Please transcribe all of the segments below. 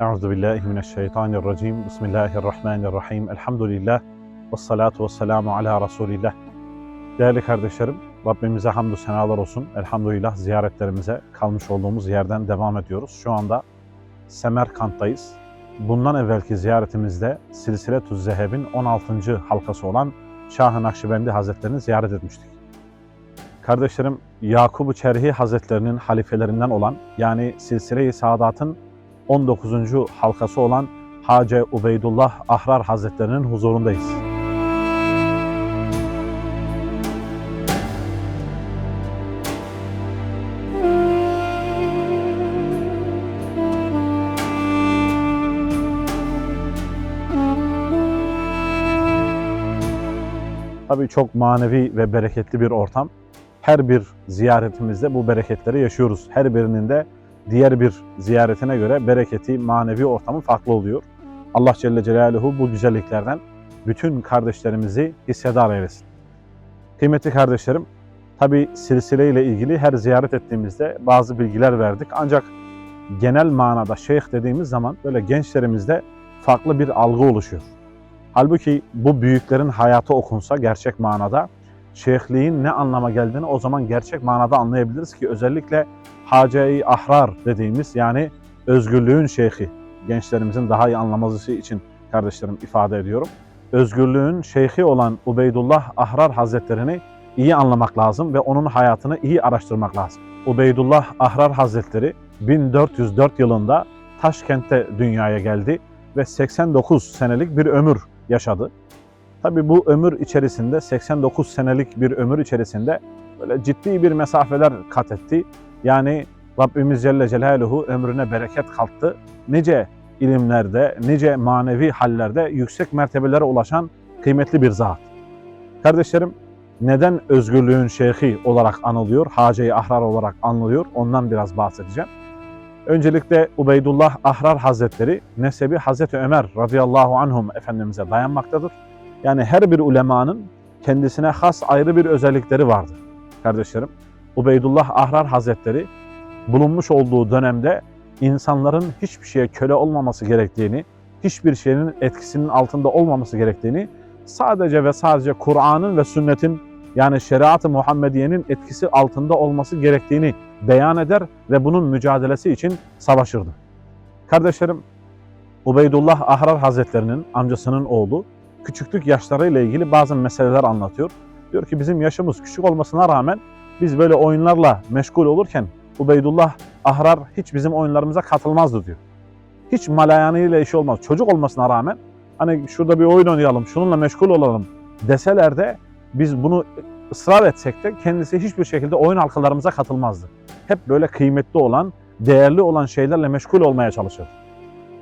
Euzu billahi mineşşeytanirracim. Bismillahirrahmanirrahim. Elhamdülillah. Ve salatu ve selamu ala Resulillah. Değerli kardeşlerim, Rabbimize hamdü senalar olsun. Elhamdülillah ziyaretlerimize kalmış olduğumuz yerden devam ediyoruz. Şu anda Semerkant'tayız. Bundan evvelki ziyaretimizde Silsile-tü Zeheb'in 16. halkası olan Şah-ı Nakşibendi Hazretlerini ziyaret etmiştik. Kardeşlerim, Yakubu Çerhi Hazretlerinin halifelerinden olan yani Silsile-i Sadat'ın 19. halkası olan Hace Ubeydullah Ahrar Hazretlerinin huzurundayız. Tabii çok manevi ve bereketli bir ortam. Her bir ziyaretimizde bu bereketleri yaşıyoruz. Her birinin de diğer bir ziyaretine göre bereketi, manevi ortamı farklı oluyor. Allah Celle Celaluhu bu güzelliklerden bütün kardeşlerimizi hissedar eylesin. Kıymetli kardeşlerim, tabi silsile ile ilgili her ziyaret ettiğimizde bazı bilgiler verdik. Ancak genel manada şeyh dediğimiz zaman böyle gençlerimizde farklı bir algı oluşuyor. Halbuki bu büyüklerin hayatı okunsa gerçek manada şeyhliğin ne anlama geldiğini o zaman gerçek manada anlayabiliriz ki özellikle Hace-i Ahrar dediğimiz yani özgürlüğün şeyhi gençlerimizin daha iyi anlaması için kardeşlerim ifade ediyorum. Özgürlüğün şeyhi olan Ubeydullah Ahrar Hazretlerini iyi anlamak lazım ve onun hayatını iyi araştırmak lazım. Ubeydullah Ahrar Hazretleri 1404 yılında Taşkent'te dünyaya geldi ve 89 senelik bir ömür yaşadı. Tabi bu ömür içerisinde 89 senelik bir ömür içerisinde böyle ciddi bir mesafeler kat etti. Yani Rabbimiz Celle Celaluhu ömrüne bereket kattı. Nice ilimlerde, nice manevi hallerde yüksek mertebelere ulaşan kıymetli bir zat. Kardeşlerim neden özgürlüğün şeyhi olarak anılıyor, Hace-i Ahrar olarak anılıyor ondan biraz bahsedeceğim. Öncelikle Ubeydullah Ahrar Hazretleri nesebi Hazreti Ömer radıyallahu anhum Efendimiz'e dayanmaktadır. Yani her bir ulemanın kendisine has ayrı bir özellikleri vardır kardeşlerim. Ubeydullah Ahrar Hazretleri bulunmuş olduğu dönemde insanların hiçbir şeye köle olmaması gerektiğini, hiçbir şeyin etkisinin altında olmaması gerektiğini, sadece ve sadece Kur'an'ın ve sünnetin yani şeriat-ı Muhammediye'nin etkisi altında olması gerektiğini beyan eder ve bunun mücadelesi için savaşırdı. Kardeşlerim, Ubeydullah Ahrar Hazretlerinin amcasının oğlu küçüklük yaşlarıyla ilgili bazı meseleler anlatıyor. Diyor ki bizim yaşımız küçük olmasına rağmen biz böyle oyunlarla meşgul olurken Ubeydullah Ahrar hiç bizim oyunlarımıza katılmazdı diyor. Hiç malayanıyla işi olmaz. Çocuk olmasına rağmen hani şurada bir oyun oynayalım, şununla meşgul olalım deseler de biz bunu ısrar etsek de kendisi hiçbir şekilde oyun halkalarımıza katılmazdı. Hep böyle kıymetli olan, değerli olan şeylerle meşgul olmaya çalışır.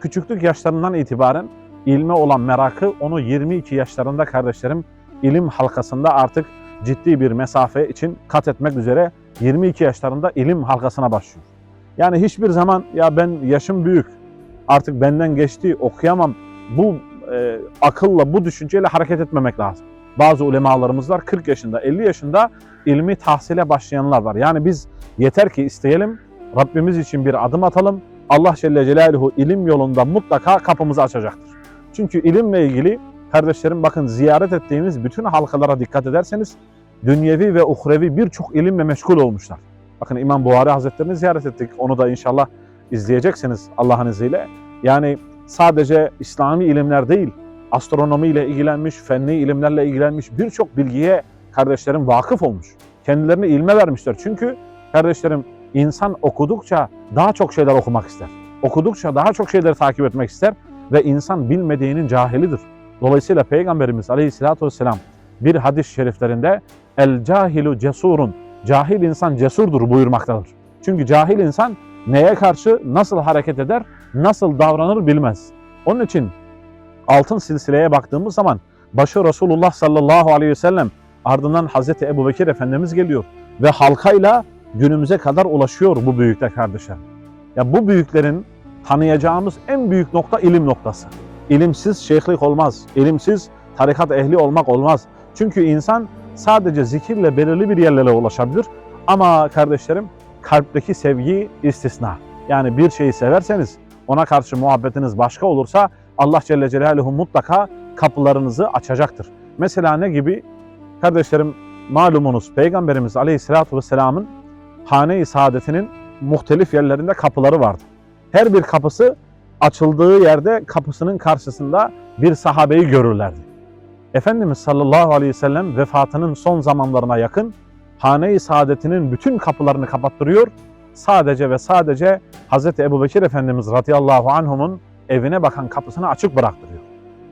Küçüklük yaşlarından itibaren ilme olan merakı onu 22 yaşlarında kardeşlerim ilim halkasında artık ciddi bir mesafe için kat etmek üzere 22 yaşlarında ilim halkasına başlıyor. Yani hiçbir zaman ya ben yaşım büyük artık benden geçti okuyamam bu e, akılla bu düşünceyle hareket etmemek lazım. Bazı ulemalarımız var 40 yaşında 50 yaşında ilmi tahsile başlayanlar var. Yani biz yeter ki isteyelim Rabbimiz için bir adım atalım. Allah Celle Celaluhu ilim yolunda mutlaka kapımızı açacaktır. Çünkü ilimle ilgili kardeşlerim bakın ziyaret ettiğimiz bütün halkalara dikkat ederseniz dünyevi ve uhrevi birçok ilimle meşgul olmuşlar. Bakın İmam Buhari Hazretlerini ziyaret ettik. Onu da inşallah izleyeceksiniz Allah'ın izniyle. Yani sadece İslami ilimler değil, astronomiyle ilgilenmiş, fenli ilimlerle ilgilenmiş birçok bilgiye kardeşlerim vakıf olmuş. Kendilerini ilme vermişler. Çünkü kardeşlerim insan okudukça daha çok şeyler okumak ister. Okudukça daha çok şeyleri takip etmek ister ve insan bilmediğinin cahilidir. Dolayısıyla Peygamberimiz Aleyhisselatü Vesselam bir hadis-i şeriflerinde el cahilu cesurun cahil insan cesurdur buyurmaktadır. Çünkü cahil insan neye karşı nasıl hareket eder, nasıl davranır bilmez. Onun için altın silsileye baktığımız zaman başı Resulullah sallallahu aleyhi ve sellem ardından Hazreti Ebu Bekir Efendimiz geliyor ve halkayla günümüze kadar ulaşıyor bu büyükler kardeşler. Ya bu büyüklerin tanıyacağımız en büyük nokta ilim noktası. İlimsiz şeyhlik olmaz, ilimsiz tarikat ehli olmak olmaz. Çünkü insan sadece zikirle belirli bir yerlere ulaşabilir. Ama kardeşlerim kalpteki sevgi istisna. Yani bir şeyi severseniz ona karşı muhabbetiniz başka olursa Allah Celle Celaluhu mutlaka kapılarınızı açacaktır. Mesela ne gibi? Kardeşlerim malumunuz Peygamberimiz Aleyhisselatü Vesselam'ın hane-i saadetinin muhtelif yerlerinde kapıları vardı. Her bir kapısı açıldığı yerde kapısının karşısında bir sahabeyi görürlerdi. Efendimiz sallallahu aleyhi ve sellem vefatının son zamanlarına yakın hane-i saadetinin bütün kapılarını kapattırıyor. Sadece ve sadece Hz. Ebu Bekir Efendimiz radıyallahu anhumun evine bakan kapısını açık bıraktırıyor.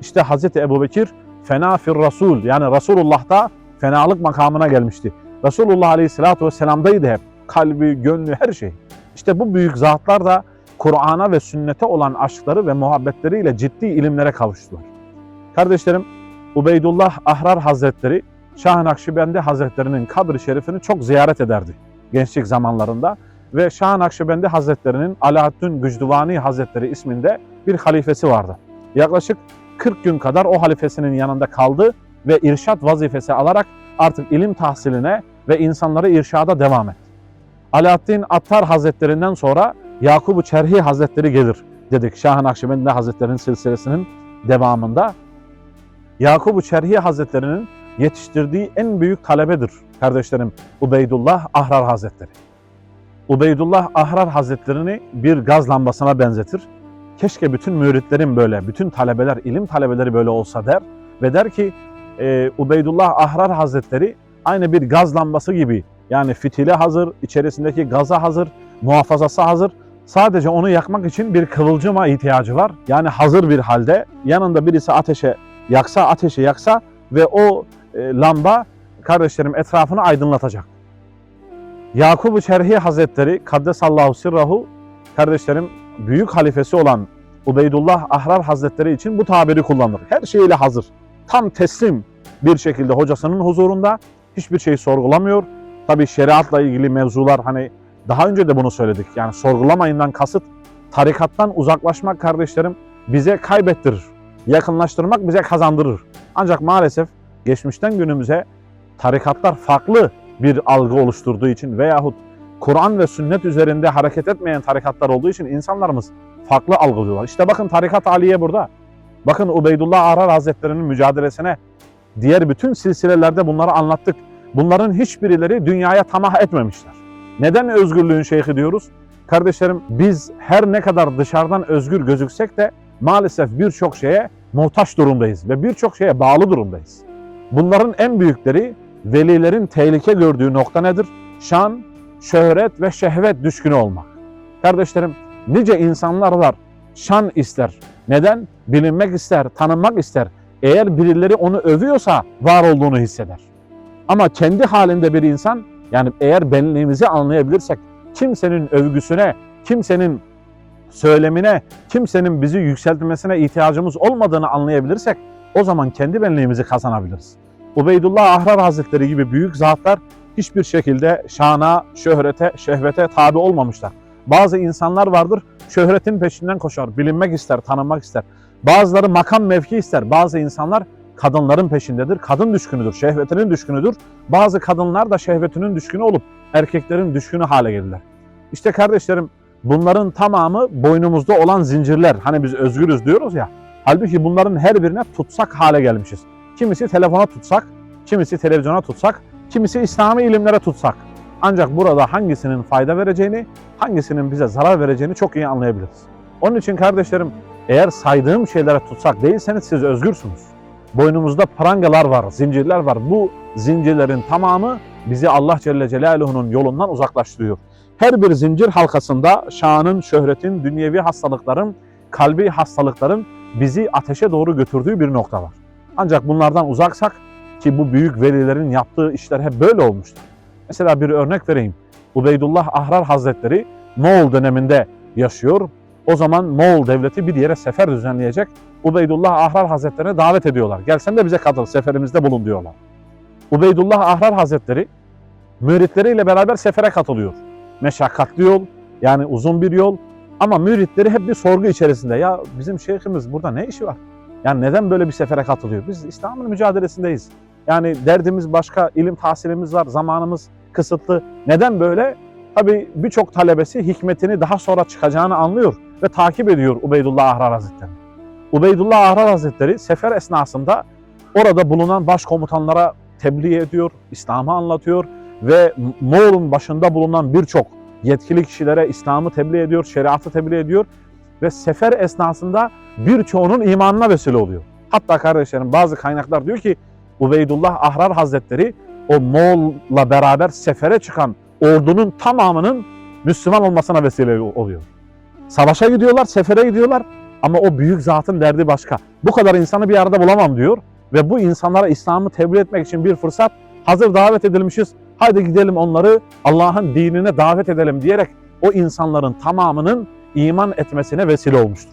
İşte Hz. Ebu Bekir fena fir Rasul yani Resulullah'ta fenalık makamına gelmişti. Resulullah aleyhissalatu vesselam'daydı hep. Kalbi, gönlü, her şey. İşte bu büyük zatlar da Kur'an'a ve sünnete olan aşkları ve muhabbetleriyle ciddi ilimlere kavuştular. Kardeşlerim, Ubeydullah Ahrar Hazretleri, Şah-ı Nakşibendi Hazretleri'nin kabri şerifini çok ziyaret ederdi gençlik zamanlarında. Ve Şah-ı Nakşibendi Hazretleri'nin Alaaddin Gücdüvani Hazretleri isminde bir halifesi vardı. Yaklaşık 40 gün kadar o halifesinin yanında kaldı ve irşat vazifesi alarak artık ilim tahsiline ve insanları irşada devam etti. Alaaddin Attar Hazretlerinden sonra Yakubu Çerhi Hazretleri gelir dedik Şah-ı Nakşibendi Hazretleri'nin silsilesinin devamında. Yakubu Çerhi Hazretleri'nin yetiştirdiği en büyük talebedir kardeşlerim Ubeydullah Ahrar Hazretleri. Ubeydullah Ahrar Hazretlerini bir gaz lambasına benzetir. Keşke bütün müritlerin böyle, bütün talebeler, ilim talebeleri böyle olsa der ve der ki e, Ubeydullah Ahrar Hazretleri aynı bir gaz lambası gibi yani fitile hazır, içerisindeki gaza hazır, muhafazası hazır. Sadece onu yakmak için bir kıvılcıma ihtiyacı var. Yani hazır bir halde yanında birisi ateşe yaksa, ateşi yaksa ve o e, lamba kardeşlerim etrafını aydınlatacak. Yakubu Çerhi Hazretleri Kaddesallahu Sirrahu kardeşlerim büyük halifesi olan Ubeydullah Ahrar Hazretleri için bu tabiri kullanır. Her şeyiyle hazır. Tam teslim bir şekilde hocasının huzurunda hiçbir şey sorgulamıyor. Tabi şeriatla ilgili mevzular hani daha önce de bunu söyledik. Yani sorgulamayından kasıt tarikattan uzaklaşmak kardeşlerim bize kaybettirir. Yakınlaştırmak bize kazandırır. Ancak maalesef geçmişten günümüze tarikatlar farklı bir algı oluşturduğu için veyahut Kur'an ve sünnet üzerinde hareket etmeyen tarikatlar olduğu için insanlarımız farklı algılıyorlar. İşte bakın tarikat Aliye burada. Bakın Ubeydullah Arar Hazretleri'nin mücadelesine diğer bütün silsilelerde bunları anlattık. Bunların hiçbirileri dünyaya tamah etmemişler. Neden özgürlüğün şeyhi diyoruz? Kardeşlerim biz her ne kadar dışarıdan özgür gözüksek de maalesef birçok şeye muhtaç durumdayız ve birçok şeye bağlı durumdayız. Bunların en büyükleri velilerin tehlike gördüğü nokta nedir? Şan, şöhret ve şehvet düşkünü olmak. Kardeşlerim nice insanlar var şan ister. Neden? Bilinmek ister, tanınmak ister. Eğer birileri onu övüyorsa var olduğunu hisseder. Ama kendi halinde bir insan yani eğer benliğimizi anlayabilirsek kimsenin övgüsüne, kimsenin söylemine, kimsenin bizi yükseltmesine ihtiyacımız olmadığını anlayabilirsek o zaman kendi benliğimizi kazanabiliriz. Ubeydullah Ahrar Hazretleri gibi büyük zatlar hiçbir şekilde şana, şöhrete, şehvete tabi olmamışlar. Bazı insanlar vardır şöhretin peşinden koşar, bilinmek ister, tanınmak ister. Bazıları makam mevki ister. Bazı insanlar kadınların peşindedir. Kadın düşkünüdür, şehvetinin düşkünüdür. Bazı kadınlar da şehvetinin düşkünü olup erkeklerin düşkünü hale gelirler. İşte kardeşlerim bunların tamamı boynumuzda olan zincirler. Hani biz özgürüz diyoruz ya. Halbuki bunların her birine tutsak hale gelmişiz. Kimisi telefona tutsak, kimisi televizyona tutsak, kimisi İslami ilimlere tutsak. Ancak burada hangisinin fayda vereceğini, hangisinin bize zarar vereceğini çok iyi anlayabiliriz. Onun için kardeşlerim eğer saydığım şeylere tutsak değilseniz siz özgürsünüz. Boynumuzda prangalar var, zincirler var. Bu zincirlerin tamamı bizi Allah Celle Celaluhu'nun yolundan uzaklaştırıyor. Her bir zincir halkasında şanın, şöhretin, dünyevi hastalıkların, kalbi hastalıkların bizi ateşe doğru götürdüğü bir nokta var. Ancak bunlardan uzaksak ki bu büyük velilerin yaptığı işler hep böyle olmuştur. Mesela bir örnek vereyim. Ubeydullah Ahrar Hazretleri Moğol döneminde yaşıyor. O zaman Moğol devleti bir yere sefer düzenleyecek. Ubeydullah Ahrar Hazretleri'ne davet ediyorlar. Gelsen de bize katıl, seferimizde bulun diyorlar. Ubeydullah Ahrar Hazretleri müritleriyle beraber sefere katılıyor. Meşakkatli yol, yani uzun bir yol. Ama müritleri hep bir sorgu içerisinde. Ya bizim şeyhimiz burada ne işi var? Yani neden böyle bir sefere katılıyor? Biz İslam'ın mücadelesindeyiz. Yani derdimiz başka, ilim tahsilimiz var, zamanımız kısıtlı. Neden böyle? Tabii birçok talebesi hikmetini daha sonra çıkacağını anlıyor. ve takip ediyor Ubeydullah Ahrar Hazretleri. Ubeydullah Ahrar Hazretleri sefer esnasında orada bulunan başkomutanlara tebliğ ediyor, İslam'ı anlatıyor ve Moğol'un başında bulunan birçok yetkili kişilere İslam'ı tebliğ ediyor, şeriatı tebliğ ediyor ve sefer esnasında birçoğunun imanına vesile oluyor. Hatta kardeşlerim bazı kaynaklar diyor ki Ubeydullah Ahrar Hazretleri o Moğol'la beraber sefere çıkan ordunun tamamının Müslüman olmasına vesile oluyor. Savaşa gidiyorlar, sefere gidiyorlar ama o büyük zatın derdi başka. Bu kadar insanı bir arada bulamam diyor ve bu insanlara İslam'ı tebliğ etmek için bir fırsat hazır davet edilmişiz. Haydi gidelim onları Allah'ın dinine davet edelim diyerek o insanların tamamının iman etmesine vesile olmuştur.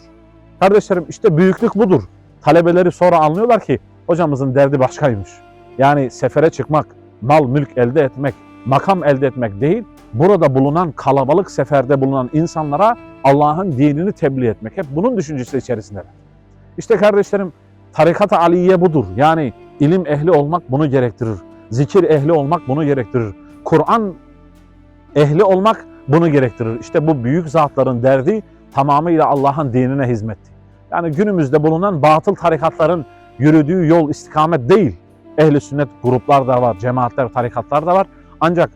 Kardeşlerim işte büyüklük budur. Talebeleri sonra anlıyorlar ki hocamızın derdi başkaymış. Yani sefere çıkmak, mal mülk elde etmek, makam elde etmek değil, burada bulunan kalabalık seferde bulunan insanlara Allah'ın dinini tebliğ etmek. Hep bunun düşüncesi içerisindeler. İşte kardeşlerim tarikat-ı aliye budur. Yani ilim ehli olmak bunu gerektirir. Zikir ehli olmak bunu gerektirir. Kur'an ehli olmak bunu gerektirir. İşte bu büyük zatların derdi tamamıyla Allah'ın dinine hizmetti. Yani günümüzde bulunan batıl tarikatların yürüdüğü yol istikamet değil. Ehli sünnet gruplar da var, cemaatler, tarikatlar da var. Ancak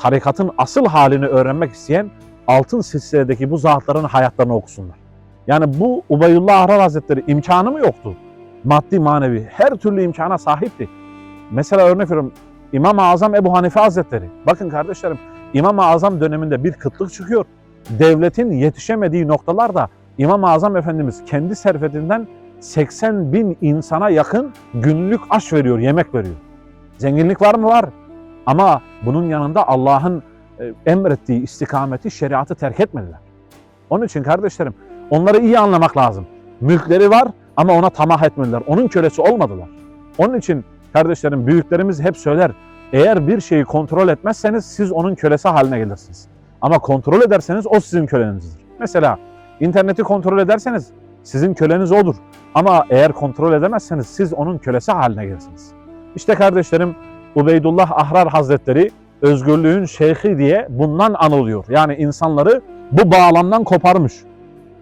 tarikatın asıl halini öğrenmek isteyen altın silsiledeki bu zatların hayatlarını okusunlar. Yani bu Ubeydullah Ahrar Hazretleri imkanı mı yoktu? Maddi manevi her türlü imkana sahipti. Mesela örnek veriyorum İmam-ı Azam Ebu Hanife Hazretleri. Bakın kardeşlerim İmam-ı Azam döneminde bir kıtlık çıkıyor. Devletin yetişemediği noktalarda İmam-ı Azam Efendimiz kendi servetinden 80 bin insana yakın günlük aş veriyor, yemek veriyor. Zenginlik var mı? Var. Ama bunun yanında Allah'ın emrettiği istikameti, şeriatı terk etmediler. Onun için kardeşlerim onları iyi anlamak lazım. Mülkleri var ama ona tamah etmediler. Onun kölesi olmadılar. Onun için kardeşlerim büyüklerimiz hep söyler. Eğer bir şeyi kontrol etmezseniz siz onun kölesi haline gelirsiniz. Ama kontrol ederseniz o sizin kölenizdir. Mesela interneti kontrol ederseniz sizin köleniz odur. Ama eğer kontrol edemezseniz siz onun kölesi haline gelirsiniz. İşte kardeşlerim Ubeydullah Ahrar Hazretleri özgürlüğün şeyhi diye bundan anılıyor. Yani insanları bu bağlamdan koparmış.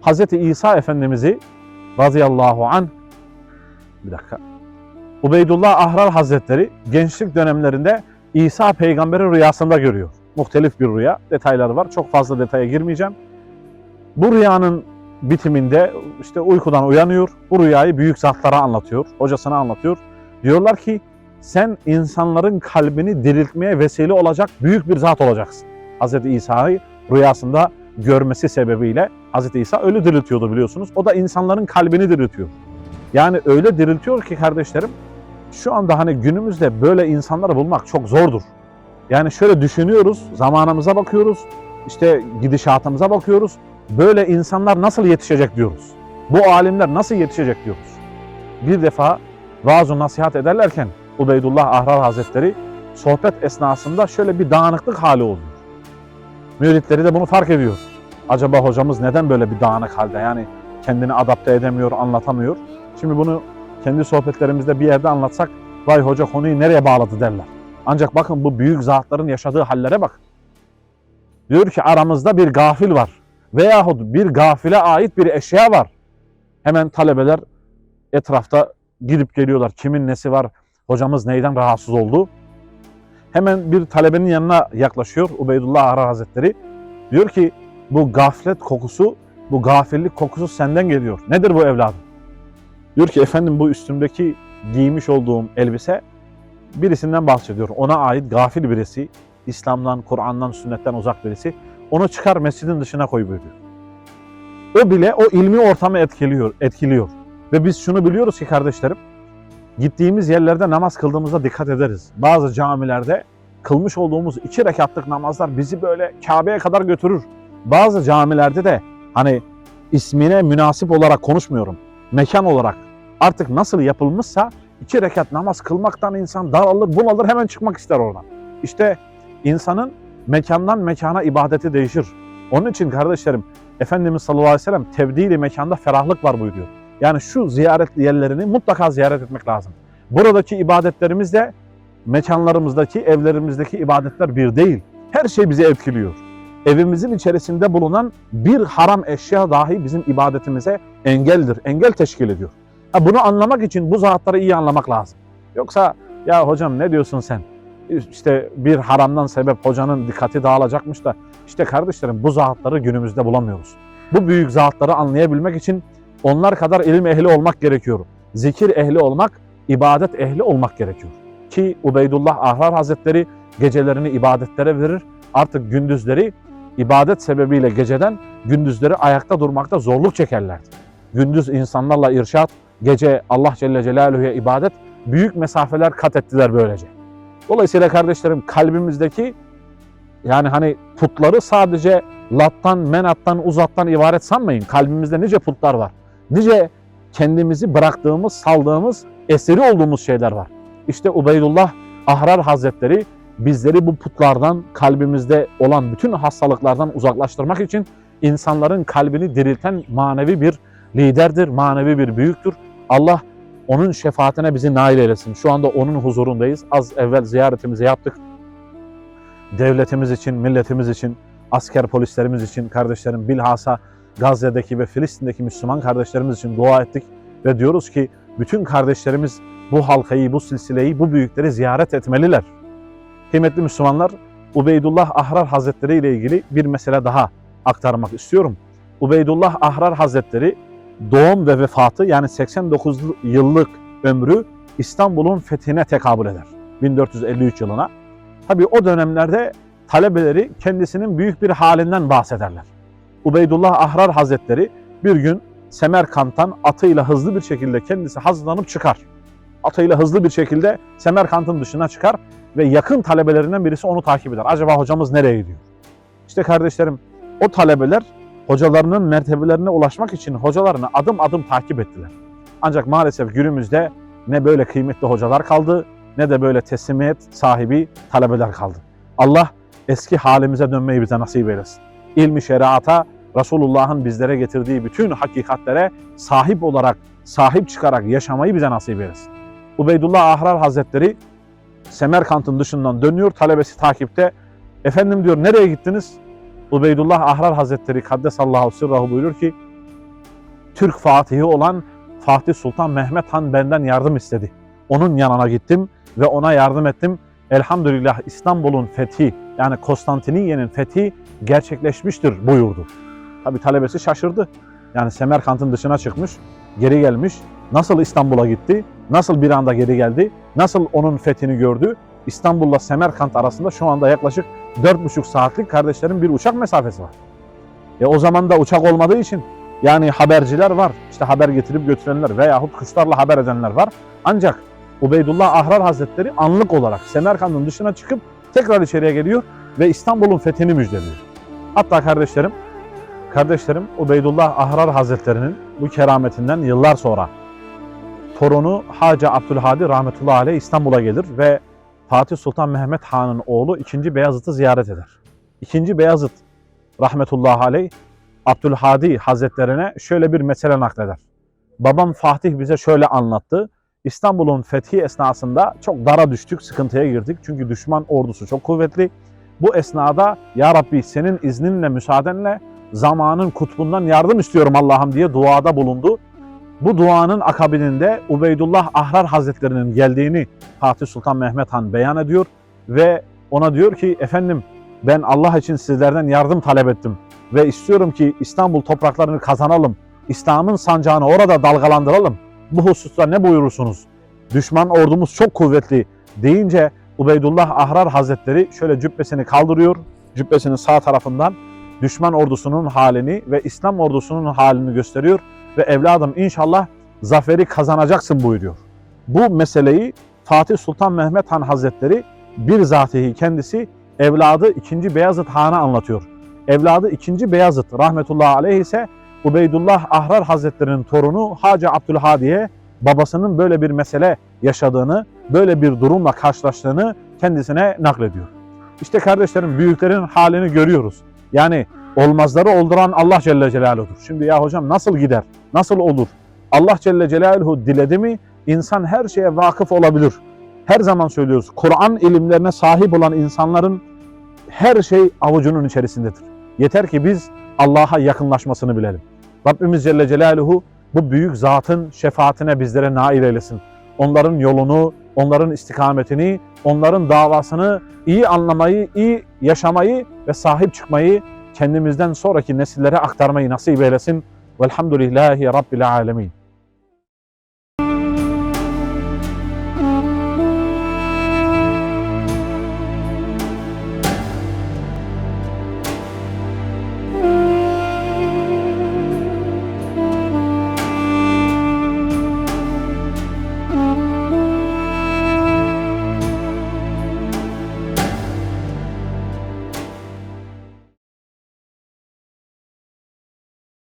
Hz. İsa Efendimiz'i radıyallahu an bir dakika. Ubeydullah Ahrar Hazretleri gençlik dönemlerinde İsa peygamberi rüyasında görüyor. Muhtelif bir rüya. Detayları var. Çok fazla detaya girmeyeceğim. Bu rüyanın bitiminde işte uykudan uyanıyor. Bu rüyayı büyük zatlara anlatıyor. Hocasına anlatıyor. Diyorlar ki sen insanların kalbini diriltmeye vesile olacak büyük bir zat olacaksın. Hz. İsa'yı rüyasında görmesi sebebiyle Hz. İsa ölü diriltiyordu biliyorsunuz. O da insanların kalbini diriltiyor. Yani öyle diriltiyor ki kardeşlerim şu anda hani günümüzde böyle insanları bulmak çok zordur. Yani şöyle düşünüyoruz, zamanımıza bakıyoruz, işte gidişatımıza bakıyoruz. Böyle insanlar nasıl yetişecek diyoruz. Bu alimler nasıl yetişecek diyoruz. Bir defa vaaz nasihat ederlerken Ubeydullah Ahrar Hazretleri sohbet esnasında şöyle bir dağınıklık hali oluyor. Müritleri de bunu fark ediyor. Acaba hocamız neden böyle bir dağınık halde? Yani kendini adapte edemiyor, anlatamıyor. Şimdi bunu kendi sohbetlerimizde bir yerde anlatsak vay hoca konuyu nereye bağladı derler. Ancak bakın bu büyük zatların yaşadığı hallere bak. Diyor ki aramızda bir gafil var. Veyahut bir gafile ait bir eşya var. Hemen talebeler etrafta gidip geliyorlar. Kimin nesi var? Hocamız neyden rahatsız oldu? Hemen bir talebenin yanına yaklaşıyor Ubeydullah Ahrar Hazretleri. Diyor ki bu gaflet kokusu, bu gafillik kokusu senden geliyor. Nedir bu evladım? Diyor ki efendim bu üstümdeki giymiş olduğum elbise birisinden bahsediyor. Ona ait gafil birisi, İslam'dan, Kur'an'dan, sünnetten uzak birisi. Onu çıkar mescidin dışına koy buyuruyor. O bile o ilmi ortamı etkiliyor, etkiliyor. Ve biz şunu biliyoruz ki kardeşlerim, gittiğimiz yerlerde namaz kıldığımızda dikkat ederiz. Bazı camilerde kılmış olduğumuz iki rekatlık namazlar bizi böyle Kabe'ye kadar götürür. Bazı camilerde de hani ismine münasip olarak konuşmuyorum. Mekan olarak artık nasıl yapılmışsa iki rekat namaz kılmaktan insan daralır, bunalır hemen çıkmak ister oradan. İşte insanın mekandan mekana ibadeti değişir. Onun için kardeşlerim Efendimiz sallallahu aleyhi ve sellem tebdili mekanda ferahlık var buyuruyor. Yani şu ziyaret yerlerini mutlaka ziyaret etmek lazım. Buradaki ibadetlerimiz de mekanlarımızdaki, evlerimizdeki ibadetler bir değil. Her şey bizi etkiliyor. evimizin içerisinde bulunan bir haram eşya dahi bizim ibadetimize engeldir, engel teşkil ediyor. Ha, bunu anlamak için bu zatları iyi anlamak lazım. Yoksa ya hocam ne diyorsun sen? İşte bir haramdan sebep hocanın dikkati dağılacakmış da işte kardeşlerim bu zatları günümüzde bulamıyoruz. Bu büyük zatları anlayabilmek için onlar kadar ilim ehli olmak gerekiyor. Zikir ehli olmak, ibadet ehli olmak gerekiyor. Ki Ubeydullah Ahrar Hazretleri gecelerini ibadetlere verir. Artık gündüzleri ibadet sebebiyle geceden gündüzleri ayakta durmakta zorluk çekerlerdi. Gündüz insanlarla irşat, gece Allah Celle Celaluhu'ya ibadet büyük mesafeler kat ettiler böylece. Dolayısıyla kardeşlerim kalbimizdeki yani hani putları sadece lattan, menattan, uzattan ibaret sanmayın. Kalbimizde nice putlar var. Nice kendimizi bıraktığımız, saldığımız, eseri olduğumuz şeyler var. İşte Ubeydullah Ahrar Hazretleri bizleri bu putlardan, kalbimizde olan bütün hastalıklardan uzaklaştırmak için insanların kalbini dirilten manevi bir liderdir, manevi bir büyüktür. Allah onun şefaatine bizi nail eylesin. Şu anda onun huzurundayız. Az evvel ziyaretimizi yaptık. Devletimiz için, milletimiz için, asker polislerimiz için, kardeşlerim bilhassa Gazze'deki ve Filistin'deki Müslüman kardeşlerimiz için dua ettik. Ve diyoruz ki bütün kardeşlerimiz bu halkayı, bu silsileyi, bu büyükleri ziyaret etmeliler. Kıymetli Müslümanlar, Ubeydullah Ahrar Hazretleri ile ilgili bir mesele daha aktarmak istiyorum. Ubeydullah Ahrar Hazretleri doğum ve vefatı yani 89 yıllık ömrü İstanbul'un fethine tekabül eder. 1453 yılına. Tabi o dönemlerde talebeleri kendisinin büyük bir halinden bahsederler. Ubeydullah Ahrar Hazretleri bir gün Semerkant'tan atıyla hızlı bir şekilde kendisi hazırlanıp çıkar. Atıyla hızlı bir şekilde Semerkant'ın dışına çıkar ve yakın talebelerinden birisi onu takip eder. Acaba hocamız nereye gidiyor? İşte kardeşlerim o talebeler hocalarının mertebelerine ulaşmak için hocalarını adım adım takip ettiler. Ancak maalesef günümüzde ne böyle kıymetli hocalar kaldı ne de böyle teslimiyet sahibi talebeler kaldı. Allah eski halimize dönmeyi bize nasip eylesin. İlmi şeriata, Resulullah'ın bizlere getirdiği bütün hakikatlere sahip olarak, sahip çıkarak yaşamayı bize nasip eylesin. Ubeydullah Ahrar Hazretleri Semerkant'ın dışından dönüyor, talebesi takipte. Efendim diyor nereye gittiniz? Ubeydullah Ahrar Hazretleri Kaddesallahu sirrahu buyurur ki Türk Fatihi olan Fatih Sultan Mehmet Han benden yardım istedi. Onun yanına gittim ve ona yardım ettim. Elhamdülillah İstanbul'un fethi yani Konstantiniye'nin fethi gerçekleşmiştir buyurdu. Tabi talebesi şaşırdı. Yani Semerkant'ın dışına çıkmış, geri gelmiş. Nasıl İstanbul'a gitti? Nasıl bir anda geri geldi? Nasıl onun fethini gördü? İstanbul'la Semerkant arasında şu anda yaklaşık 4,5 saatlik kardeşlerin bir uçak mesafesi var. E o zaman da uçak olmadığı için yani haberciler var. İşte haber getirip götürenler veyahut kuşlarla haber edenler var. Ancak Ubeydullah Ahrar Hazretleri anlık olarak Semerkant'ın dışına çıkıp tekrar içeriye geliyor ve İstanbul'un fethini müjdeliyor. Hatta kardeşlerim, kardeşlerim Ubeydullah Ahrar Hazretleri'nin bu kerametinden yıllar sonra torunu Hacı Abdülhadi rahmetullahi aleyh İstanbul'a gelir ve Fatih Sultan Mehmet Han'ın oğlu 2. Beyazıt'ı ziyaret eder. 2. Beyazıt rahmetullahi aleyh Abdülhadi Hazretlerine şöyle bir mesele nakleder. Babam Fatih bize şöyle anlattı. İstanbul'un fethi esnasında çok dara düştük, sıkıntıya girdik. Çünkü düşman ordusu çok kuvvetli. Bu esnada Ya Rabbi senin izninle, müsaadenle zamanın kutbundan yardım istiyorum Allah'ım diye duada bulundu. Bu duanın akabininde Ubeydullah Ahrar Hazretlerinin geldiğini Fatih Sultan Mehmet Han beyan ediyor ve ona diyor ki efendim ben Allah için sizlerden yardım talep ettim ve istiyorum ki İstanbul topraklarını kazanalım. İslam'ın sancağını orada dalgalandıralım. Bu hususta ne buyurursunuz? Düşman ordumuz çok kuvvetli deyince Ubeydullah Ahrar Hazretleri şöyle cübbesini kaldırıyor. Cübbesinin sağ tarafından düşman ordusunun halini ve İslam ordusunun halini gösteriyor ve evladım inşallah zaferi kazanacaksın buyuruyor. Bu meseleyi Fatih Sultan Mehmet Han Hazretleri bir zatihi kendisi evladı 2. Beyazıt Han'a anlatıyor. Evladı 2. Beyazıt rahmetullahi aleyh ise Ubeydullah Ahrar Hazretleri'nin torunu Hacı Abdülhadi'ye babasının böyle bir mesele yaşadığını, böyle bir durumla karşılaştığını kendisine naklediyor. İşte kardeşlerim büyüklerin halini görüyoruz. Yani olmazları olduran Allah Celle Celaluhu'dur. Şimdi ya hocam nasıl gider? Nasıl olur? Allah Celle Celaluhu diledi mi insan her şeye vakıf olabilir. Her zaman söylüyoruz. Kur'an ilimlerine sahip olan insanların her şey avucunun içerisindedir. Yeter ki biz Allah'a yakınlaşmasını bilelim. Rabbimiz Celle Celaluhu bu büyük zatın şefaatine bizlere nail eylesin. Onların yolunu, onların istikametini, onların davasını iyi anlamayı, iyi yaşamayı ve sahip çıkmayı kendimizden sonraki nesillere aktarmayı nasip eylesin. Velhamdülillahi Rabbil Alemin.